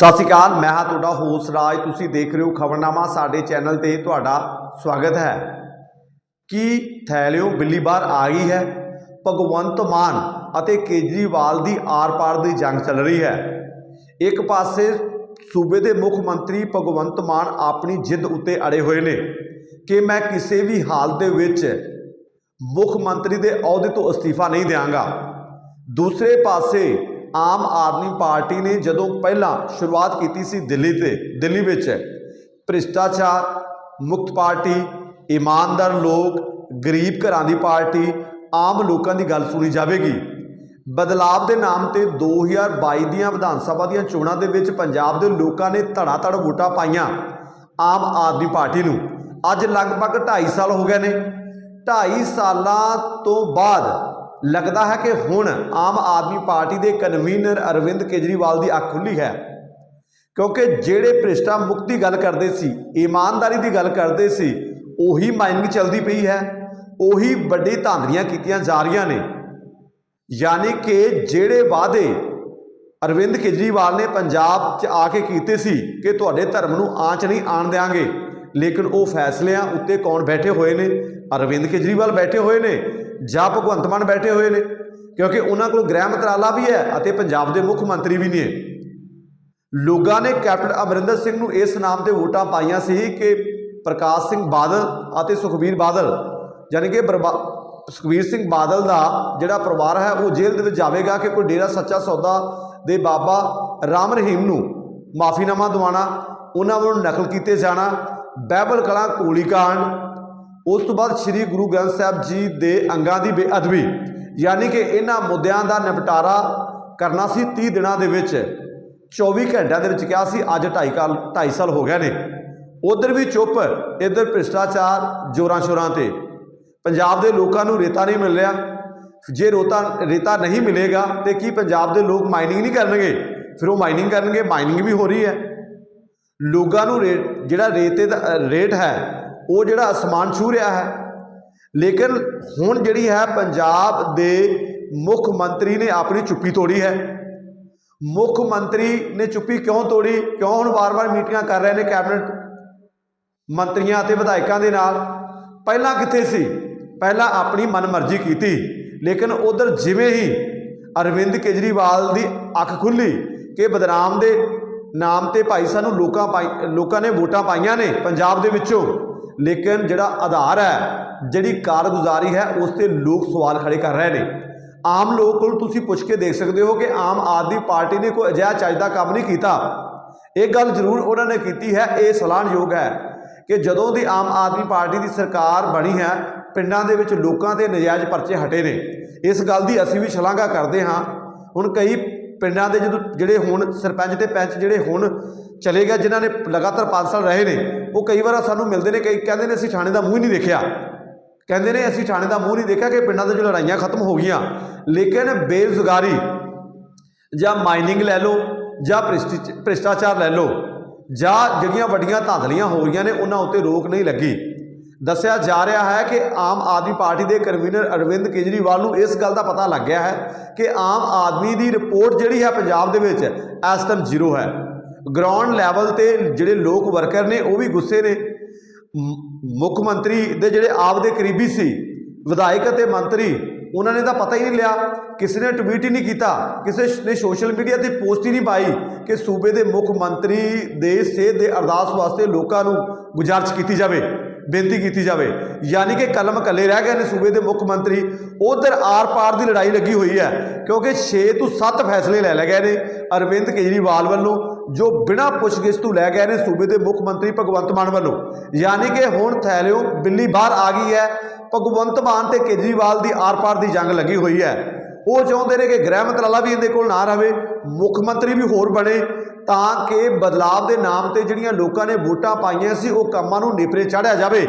ਸਤਿ ਸ਼੍ਰੀ ਅਕਾਲ, ਮੈਂ ਹਾਂ ਤੁਹਾਡਾ ਹੋਸਟ ਰਾਜ। ਤੁਸੀਂ ਦੇਖ ਰਹੇ ਹੋ ਖਬਰਨਾਮਾ ਸਾਡੇ ਚੈਨਲ ਤੇ ਤੁਹਾਡਾ ਸਵਾਗਤ ਹੈ। ਕੀ ਥੈਲਿਓ ਬਿੱਲੀ ਬਾਹਰ ਆ ਗਈ ਹੈ? ਭਗਵੰਤ ਮਾਨ ਅਤੇ ਕੇਜਰੀਵਾਲ ਦੀ ਆਰ-ਪਾਰ ਦੀ ਜੰਗ ਚੱਲ ਰਹੀ ਹੈ। ਇੱਕ ਪਾਸੇ ਸੂਬੇ ਦੇ ਮੁੱਖ ਮੰਤਰੀ ਭਗਵੰਤ ਮਾਨ ਆਪਣੀ ਜਿੱਦ ਉੱਤੇ ਅੜੇ ਹੋਏ ਨੇ ਕਿ ਮੈਂ ਕਿਸੇ ਵੀ ਹਾਲ ਦੇ ਵਿੱਚ ਮੁੱਖ ਮੰਤਰੀ ਦੇ ਅਹੁਦੇ ਤੋਂ ਅਸਤੀਫਾ ਨਹੀਂ ਦਿਆਂਗਾ। ਦੂਸਰੇ ਪਾਸੇ ਆਮ ਆਦਮੀ ਪਾਰਟੀ ਨੇ ਜਦੋਂ ਪਹਿਲਾਂ ਸ਼ੁਰੂਆਤ ਕੀਤੀ ਸੀ ਦਿੱਲੀ ਤੇ, ਦਿੱਲੀ ਵਿੱਚ ਭ੍ਰਿਸ਼ਟਾਚਾਰ, ਮੁਕਤ ਪਾਰਟੀ, ਇਮਾਨਦਾਰ ਲੋਕ, ਗਰੀਬ ਘਰਾਂ ਦੀ ਪਾਰਟੀ, ਆਮ ਲੋਕਾਂ ਦੀ ਗੱਲ ਸੁਣੀ ਜਾਵੇਗੀ। ਬਦਲਾਵ ਦੇ ਨਾਮ ਤੇ 2022 ਦੀਆਂ ਵਿਧਾਨ ਸਭਾ ਦੀਆਂ ਚੋਣਾਂ ਦੇ ਵਿੱਚ ਪੰਜਾਬ ਦੇ ਲੋਕਾਂ ਨੇ ਧੜਾ ਧੜ ਵੋਟਾਂ ਪਾਈਆਂ ਆਮ ਆਦਮੀ ਪਾਰਟੀ ਨੂੰ। ਅੱਜ ਲਗਭਗ 2.5 ਸਾਲ ਹੋ ਗਏ ਨੇ। 2.5 ਸਾਲਾਂ ਤੋਂ ਬਾਅਦ ਲੱਗਦਾ ਹੈ ਕਿ ਹੁਣ ਆਮ ਆਦਮੀ ਪਾਰਟੀ ਦੇ ਕਨਵੀਨਰ ਅਰਵਿੰਦ ਕੇਜਰੀਵਾਲ ਦੀ ਅੱਖ ਖੁੱਲੀ ਹੈ। ਕਿਉਂਕਿ ਜਿਹੜੇ ਭ੍ਰਿਸ਼ਟਾ ਮੁਕਤ ਦੀ ਗੱਲ ਕਰਦੇ ਸੀ, ਇਮਾਨਦਾਰੀ ਦੀ ਗੱਲ ਕਰਦੇ ਸੀ, ਉਹੀ ਮਾਈਨਿੰਗ ਚੱਲਦੀ ਪਈ ਹੈ, ਉਹੀ ਵੱਡੀ ਧਾਂਦਲੀਆਂ ਕੀਤੀਆਂ ਜਾ ਰਹੀਆਂ ਨੇ। ਯਾਨੀ ਕਿ ਜਿਹੜੇ ਵਾਅਦੇ ਅਰਵਿੰਦ ਕੇਜਰੀਵਾਲ ਨੇ ਪੰਜਾਬ 'ਚ ਆ ਕੇ ਕੀਤੇ ਸੀ ਕਿ ਤੁਹਾਡੇ ਧਰਮ ਨੂੰ ਆਂਚ ਨਹੀਂ ਆਣ ਦੇਾਂਗੇ ਲੇਕਿਨ ਉਹ ਫੈਸਲਿਆਂ ਉੱਤੇ ਕੌਣ ਬੈਠੇ ਹੋਏ ਨੇ? ਅਰਵਿੰਦ ਕੇਜਰੀਵਾਲ ਬੈਠੇ ਹੋਏ ਨੇ। ਜਾਂ ਭਗਵੰਤ ਮਾਨ ਬੈਠੇ ਹੋਏ ਨੇ, ਕਿਉਂਕਿ ਉਹਨਾਂ ਕੋਲ ਗ੍ਰਹਿ ਮੰਤਰਾਲਾ ਵੀ ਹੈ ਅਤੇ ਪੰਜਾਬ ਦੇ ਮੁੱਖ ਮੰਤਰੀ ਵੀ ਨੇ। ਲੋਕਾਂ ਨੇ ਕੈਪਟਨ ਅਮਰਿੰਦਰ ਸਿੰਘ ਨੂੰ ਇਸ ਨਾਮ ਤੇ ਵੋਟਾਂ ਪਾਈਆਂ ਸੀ ਕਿ ਪ੍ਰਕਾਸ਼ ਸਿੰਘ ਬਾਦਲ ਅਤੇ ਸੁਖਬੀਰ ਬਾਦਲ ਯਾਨੀ ਕਿ ਬਰਬਾ- ਸੁਖਬੀਰ ਸਿੰਘ ਬਾਦਲ ਦਾ ਜਿਹੜਾ ਪਰਿਵਾਰ ਹੈ, ਉਹ ਜੇਲ੍ਹ ਦੇ ਵਿੱਚ ਜਾਵੇਗਾ ਕਿ ਕੋਈ ਡੇਰਾ ਸੱਚਾ ਸੌਦਾ ਦੇ ਬਾਬਾ ਰਾਮ ਰਹੀਮ ਨੂੰ ਮਾਫੀਨਾਮਾ ਦਿਵਾਉਣਾ, ਉਹਨਾਂ ਵੱਲੋਂ ਨਕਲ ਕੀਤੇ ਜਾਣਾ ਬਾਈਬਲ ਕਲਾ ਕੋਲੀਕਾਂਡ ਉਸ ਤੋਂ ਬਾਅਦ ਸ੍ਰੀ ਗੁਰੂ ਗ੍ਰੰਥ ਸਾਹਿਬ ਜੀ ਦੇ ਅੰਗਾਂ ਦੀ ਬੇਅਦਬੀ, ਯਾਨੀ ਕਿ ਇਹਨਾਂ ਮੁੱਦਿਆਂ ਦਾ ਨਿਪਟਾਰਾ ਕਰਨਾ ਸੀ 30 ਦਿਨਾਂ ਦੇ ਵਿੱਚ 24 ਘੰਟਿਆਂ ਦੇ ਵਿੱਚ ਕਿਹਾ ਸੀ, ਅੱਜ 2.5 ਕਾਲ 2.5 ਸਾਲ ਹੋ ਗਏ ਨੇ। ਉਧਰ ਵੀ ਚੁੱਪ, ਇੱਧਰ ਭ੍ਰਿਸ਼ਟਾਚਾਰ ਜੋਰਾਂ ਸ਼ੋਰਾਂ ਤੇ। ਪੰਜਾਬ ਦੇ ਲੋਕਾਂ ਨੂੰ ਰੇਤਾ ਨਹੀਂ ਮਿਲ ਰਿਹਾ। ਜੇ ਰੋਤਾ, ਰੇਤਾ ਨਹੀਂ ਮਿਲੇਗਾ, ਤੇ ਕੀ ਪੰਜਾਬ ਦੇ ਲੋਕ ਮਾਈਨਿੰਗ ਨਹੀਂ ਕਰਨਗੇ? ਫਿਰ ਉਹ ਮਾਈਨਿੰਗ ਕਰਨਗੇ, ਮਾਈਨਿੰਗ ਵੀ ਹੋ ਰਹੀ ਹੈ। ਲੋਕਾਂ ਨੂੰ ਰੇਟ, ਜਿਹੜਾ ਰੇਤੇ ਦਾ ਰੇਟ ਹੈ ਉਹ ਜਿਹੜਾ ਅਸਮਾਨ ਛੂ ਰਿਹਾ ਹੈ। ਲੇਕਿਨ ਹੁਣ ਜਿਹੜੀ ਹੈ ਪੰਜਾਬ ਦੇ ਮੁੱਖ ਮੰਤਰੀ ਨੇ ਆਪਣੀ ਚੁੱਪੀ ਤੋੜੀ ਹੈ। ਮੁੱਖ ਮੰਤਰੀ ਨੇ ਚੁੱਪੀ ਕਿਉਂ ਤੋੜੀ? ਕਿਉਂ ਹੁਣ ਵਾਰ-ਵਾਰ ਮੀਟਿੰਗਾਂ ਕਰ ਰਹੇ ਨੇ ਕੈਬਨਿਟ ਮੰਤਰੀਆਂ ਅਤੇ ਵਿਧਾਇਕਾਂ ਦੇ ਨਾਲ? ਪਹਿਲਾਂ ਕਿੱਥੇ ਸੀ? ਪਹਿਲਾਂ ਆਪਣੀ ਮਨਮਰਜ਼ੀ ਕੀਤੀ। ਲੇਕਿਨ ਉਧਰ ਜਿਵੇਂ ਹੀ ਅਰਵਿੰਦ ਕੇਜਰੀਵਾਲ ਦੀ ਅੱਖ ਖੁੱਲੀ ਕਿ ਬਦਨਾਮ ਦੇ ਨਾਮ ਤੇ ਭਾਈ ਸਾਨੂੰ ਲੋਕਾਂ ਪਾਈ ਲੋਕਾਂ ਨੇ ਵੋਟਾਂ ਪਾਈਆਂ ਨੇ ਪੰਜਾਬ ਦੇ ਵਿੱਚੋਂ ਲੇਕਿਨ ਜਿਹੜਾ ਆਧਾਰ ਹੈ, ਜਿਹੜੀ ਕਾਰਗੁਜ਼ਾਰੀ ਹੈ, ਉਸ ਤੇ ਲੋਕ ਸਵਾਲ ਖੜੇ ਕਰ ਰਹੇ ਨੇ। ਆਮ ਲੋਕ ਕੋਲ ਤੁਸੀਂ ਪੁੱਛ ਕੇ ਦੇਖ ਸਕਦੇ ਹੋ ਕਿ ਆਮ ਆਦਮੀ ਪਾਰਟੀ ਨੇ ਕੋਈ ਅਜਿਹਾ ਚਾਹੀਦਾ ਕੰਮ ਨਹੀਂ ਕੀਤਾ। ਇਹ ਗੱਲ ਜ਼ਰੂਰ ਉਹਨਾਂ ਨੇ ਕੀਤੀ ਹੈ, ਇਹ ਸਲਾਹਯੋਗ ਹੈ ਕਿ ਜਦੋਂ ਦੀ ਆਮ ਆਦਮੀ ਪਾਰਟੀ ਦੀ ਸਰਕਾਰ ਬਣੀ ਹੈ, ਪਿੰਡਾਂ ਦੇ ਵਿੱਚ ਲੋਕਾਂ ਦੇ ਨਜਾਇਜ਼ ਪਰਚੇ ਹਟੇ ਨੇ। ਇਸ ਗੱਲ ਦੀ ਅਸੀਂ ਵੀ ਸ਼ਲਾਘਾ ਕਰਦੇ ਹਾਂ। ਹੁਣ ਕਈ ਪਿੰਡਾਂ ਦੇ ਜਦੋਂ ਜਿਹੜੇ ਹੁਣ ਸਰਪੰਚ ਤੇ ਪੰਚ ਜਿਹੜੇ ਹੁਣ ਚਲੇ ਗਏ, ਜਿਨ੍ਹਾਂ ਨੇ ਲਗਾਤਾਰ 5 ਸਾਲ ਰਹੇ ਨੇ, ਉਹ ਕਈ ਵਾਰ ਸਾਨੂੰ ਮਿਲਦੇ ਨੇ, ਕਈ ਕਹਿੰਦੇ ਨੇ, ਅਸੀਂ ਥਾਣੇ ਦਾ ਮੂੰਹ ਹੀ ਨਹੀਂ ਦੇਖਿਆ। ਕਹਿੰਦੇ ਨੇ, ਅਸੀਂ ਥਾਣੇ ਦਾ ਮੂੰਹ ਨਹੀਂ ਦੇਖਿਆ ਕਿ ਪਿੰਡਾਂ ਦੇ ਜੋ ਲੜਾਈਆਂ ਖਤਮ ਹੋ ਗਈਆਂ। ਲੇਕਿਨ ਬੇਰੁਜ਼ਗਾਰੀ ਜਾਂ ਮਾਈਨਿੰਗ ਲੈ ਲਓ, ਜਾਂ ਭ੍ਰਿਸ਼ਟੀ- ਭ੍ਰਿਸ਼ਟਾਚਾਰ ਲੈ ਲਓ, ਜਾਂ ਜਿਹੜੀਆਂ ਵੱਡੀਆਂ ਧਾਂਦਲੀਆਂ ਹੋ ਰਹੀਆਂ ਨੇ, ਉਹਨਾਂ ਉੱਤੇ ਰੋਕ ਨਹੀਂ ਲੱਗੀ। ਦੱਸਿਆ ਜਾ ਰਿਹਾ ਹੈ ਕਿ ਆਮ ਆਦਮੀ ਪਾਰਟੀ ਦੇ ਕਨਵੀਨਰ ਅਰਵਿੰਦ ਕੇਜਰੀਵਾਲ ਨੂੰ ਇਸ ਗੱਲ ਦਾ ਪਤਾ ਲੱਗ ਗਿਆ ਹੈ ਕਿ ਆਮ ਆਦਮੀ ਦੀ ਰਿਪੋਰਟ ਜਿਹੜੀ ਹੈ ਪੰਜਾਬ ਦੇ ਵਿੱਚ ਇਸ ਟਾਈਮ ਜ਼ੀਰੋ ਹੈ। ਗਰਾਊਂਡ ਲੈਵਲ ਤੇ ਜਿਹੜੇ ਲੋਕ ਵਰਕਰ ਨੇ, ਉਹ ਵੀ ਗੁੱਸੇ ਨੇ। ਮੁੱਖ ਮੰਤਰੀ ਦੇ ਜਿਹੜੇ ਆਪ ਦੇ ਕਰੀਬੀ ਸੀ, ਵਿਧਾਇਕ ਅਤੇ ਮੰਤਰੀ, ਉਹਨਾਂ ਨੇ ਤਾਂ ਪਤਾ ਹੀ ਨਹੀਂ ਲਿਆ। ਕਿਸੇ ਨੇ ਟਵੀਟ ਹੀ ਨਹੀਂ ਕੀਤਾ, ਕਿਸੇ ਨੇ ਸੋਸ਼ਲ ਮੀਡੀਆ ਤੇ ਪੋਸਟ ਹੀ ਨਹੀਂ ਪਾਈ ਕਿ ਸੂਬੇ ਦੇ ਮੁੱਖ ਮੰਤਰੀ ਦੇ ਸਿਹਤ ਦੇ ਅਰਦਾਸ ਵਾਸਤੇ ਲੋਕਾਂ ਨੂੰ ਗੁਜ਼ਾਰਿਸ਼ ਕੀਤੀ ਜਾਵੇ। ਬੇਨਤੀ ਕੀਤੀ ਜਾਵੇ। ਯਾਨੀ ਕਿ ਕਲਮ ਕੱਲੇ ਰਹਿ ਗਏ ਨੇ ਸੂਬੇ ਦੇ ਮੁੱਖ ਮੰਤਰੀ, ਉਧਰ ਆਰ-ਪਾਰ ਦੀ ਲੜਾਈ ਲੱਗੀ ਹੋਈ ਹੈ, ਕਿਉਂਕਿ 6 ਤੋਂ 7 ਫੈਸਲੇ ਲੈ ਲਏ ਗਏ ਨੇ ਅਰਵਿੰਦ ਕੇਜਰੀਵਾਲ ਵੱਲੋਂ, ਜੋ ਬਿਨਾਂ ਪੁੱਛਗਿੱਛ ਤੋਂ ਲੈ ਗਏ ਨੇ ਸੂਬੇ ਦੇ ਮੁੱਖ ਮੰਤਰੀ ਭਗਵੰਤ ਮਾਨ ਵੱਲੋਂ। ਯਾਨੀ ਕਿ ਹੁਣ ਥੈਲਿਓ ਬਿੱਲੀ ਬਾਹਰ ਆ ਗਈ ਹੈ, ਭਗਵੰਤ ਮਾਨ ਤੇ ਕੇਜਰੀਵਾਲ ਦੀ ਆਰ-ਪਾਰ ਦੀ ਜੰਗ ਲੱਗੀ ਹੋਈ ਹੈ। ਉਹ ਚਾਹੁੰਦੇ ਨੇ ਕਿ ਗ੍ਰਹਿ ਮੰਤਰਾਲਾ ਵੀ ਇਹਦੇ ਕੋਲ ਨਾ ਰਹੇ ਮੁੱਖ ਮੰਤਰੀ ਵੀ ਹੋਰ ਬਣੇ, ਤਾਂ ਕਿ ਬਦਲਾਵ ਦੇ ਨਾਮ ਤੇ ਜਿਹੜੀਆਂ ਲੋਕਾਂ ਨੇ ਵੋਟਾਂ ਪਾਈਆਂ ਸੀ, ਉਹ ਕੰਮਾਂ ਨੂੰ ਨੇਪਰੇ ਚਾੜਿਆ ਜਾਵੇ।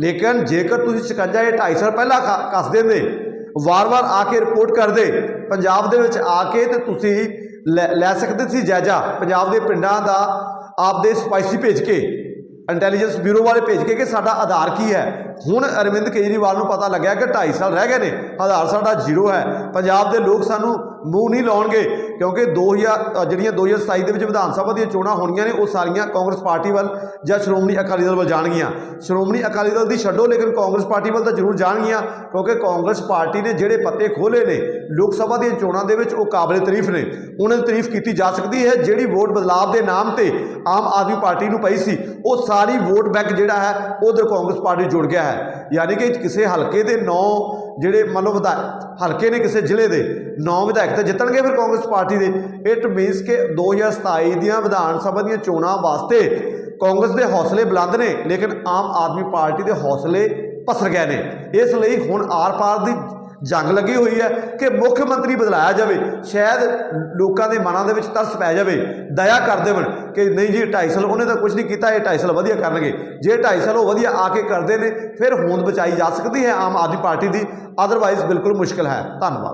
ਲੇਕਿਨ ਜੇਕਰ ਤੁਸੀਂ ਸ਼ਿਕੰਜਾ ਇਹ 2.5 ਸਾਲ ਪਹਿਲਾਂ ਕ- ਕੱਸ ਦਿੰਦੇ, ਵਾਰ-ਵਾਰ ਆ ਕੇ ਰਿਪੋਰਟ ਕਰਦੇ, ਪੰਜਾਬ ਦੇ ਵਿੱਚ ਆ ਕੇ ਤੇ ਤੁਸੀਂ ਲੈ ਲੈ ਸਕਦੇ ਸੀ ਜਾਇਜ਼ਾ, ਪੰਜਾਬ ਦੇ ਪਿੰਡਾਂ ਦਾ ਆਪਦੇ ਸਪਾਈਸੀ ਭੇਜ ਕੇ। ਇੰਟੈਲੀਜੈਂਸ ਬਿਊਰੋ ਵਾਲੇ ਭੇਜ ਕੇ ਕਿ ਸਾਡਾ ਆਧਾਰ ਕੀ ਹੈ? ਹੁਣ ਅਰਵਿੰਦ ਕੇਜਰੀਵਾਲ ਨੂੰ ਪਤਾ ਲੱਗਿਆ ਕਿ 2.5 ਸਾਲ ਰਹਿ ਗਏ ਨੇ। ਆਧਾਰ ਸਾਡਾ ਜ਼ੀਰੋ ਹੈ। ਪੰਜਾਬ ਦੇ ਲੋਕ ਸਾਨੂੰ ਮੂੰਹ ਨਹੀਂ ਲਾਉਣਗੇ। ਕਿਉਂਕਿ 2000 ਅ, ਜਿਹੜੀਆਂ 2027 ਦੇ ਵਿੱਚ ਵਿਧਾਨ ਸਭਾ ਦੀਆਂ ਚੋਣਾਂ ਹੋਣੀਆਂ ਨੇ ਉਹ ਸਾਰੀਆਂ ਕਾਂਗਰਸ ਪਾਰਟੀ ਵੱਲ ਜਾਂ ਸ਼੍ਰੋਮਣੀ ਅਕਾਲੀ ਦਲ ਵੱਲ ਜਾਣਗੀਆਂ। ਸ਼੍ਰੋਮਣੀ ਅਕਾਲੀ ਦਲ ਦੀ ਛੱਡੋ ਲੇਕਿਨ ਕਾਂਗਰਸ ਪਾਰਟੀ ਵੱਲ ਤਾਂ ਜ਼ਰੂਰ ਜਾਣਗੀਆਂ ਕਿਉਂਕਿ ਕਾਂਗਰਸ ਪਾਰਟੀ ਨੇ ਜਿਹੜੇ ਪੱਤੇ ਖੋਲੇ ਨੇ ਲੋਕ ਸਭਾ ਦੀਆਂ ਚੋਣਾਂ ਦੇ ਵਿੱਚ ਉਹ ਕਾਬਲੇ ਤਾਰੀਫ ਨੇ। ਉਹਨਾਂ ਦੀ ਤਾਰੀਫ ਕੀਤੀ ਜਾ ਸਕਦੀ ਹੈ ਜਿਹੜੀ ਵੋਟ ਬਦਲਾਵ ਦੇ ਨਾਮ ਤੇ ਆਮ ਆਦਮੀ ਪਾਰਟੀ ਨੂੰ ਪਈ ਸੀ ਉਹ ਸਾਰੀ ਵੋਟ ਬੈਂਕ ਜਿਹੜਾ ਹੈ ਉਧਰ ਕਾਂਗਰਸ ਪਾਰਟੀ ਜੁੜ ਗਿਆ ਹੈ। ਯਾਨੀ ਕਿ ਕਿਸੇ ਹਲਕੇ ਦੇ 9 ਜਿਹੜੇ ਮੰਨ ਲਓ ਵਿਧਾ ਹਲਕੇ ਨੇ ਕਿਸੇ ਜ਼ਿਲ੍ਹੇ ਦੇ, ਨੌ ਵਿਧਾਇਕ ਤਾਂ ਜਿੱਤਣਗੇ ਫਿਰ ਕਾਂਗਰਸ ਪਾਰਟੀ ਦੇ। ਇਟ ਮੀਨਸ ਕਿ 2027 ਦੀਆਂ ਵਿਧਾਨ ਸਭਾ ਦੀਆਂ ਚੋਣਾਂ ਵਾਸਤੇ ਕਾਂਗਰਸ ਦੇ ਹੌਸਲੇ ਬੁਲੰਦ ਨੇ, ਲੇਕਿਨ ਆਮ ਆਦਮੀ ਪਾਰਟੀ ਦੇ ਹੌਸਲੇ ਪਸਰ ਗਏ ਨੇ। ਇਸ ਲਈ ਹੁਣ ਆਰ-ਪਾਰ ਦੀ ਜੰਗ ਲੱਗੀ ਹੋਈ ਹੈ ਕਿ ਮੁੱਖ ਮੰਤਰੀ ਬਦਲਾਇਆ ਜਾਵੇ, ਸ਼ਾਇਦ ਲੋਕਾਂ ਦੇ ਮਨਾਂ ਦੇ ਵਿੱਚ ਤਰਸ ਪੈ ਜਾਵੇ। ਦਇਆ ਕਰ ਦੇਵਣ ਕਿ ਨਹੀਂ ਜੀ 2.5 ਸਾਲ ਉਹਨੇ ਤਾਂ ਕੁਝ ਨਹੀਂ ਕੀਤਾ, ਇਹ 2.5 ਸਾਲ ਵਧੀਆ ਕਰਨਗੇ। ਜੇ 2.5 ਸਾਲ ਉਹ ਵਧੀਆ ਆ ਕੇ ਕਰਦੇ ਨੇ, ਫਿਰ ਹੋਂਦ ਬਚਾਈ ਜਾ ਸਕਦੀ ਹੈ ਆਮ ਆਦਮੀ ਪਾਰਟੀ ਦੀ। ਅਦਰਵਾਈਜ਼ ਬਿਲਕੁਲ ਮੁਸ਼ਕਲ ਹੈ। ਧੰਨਵਾਦ।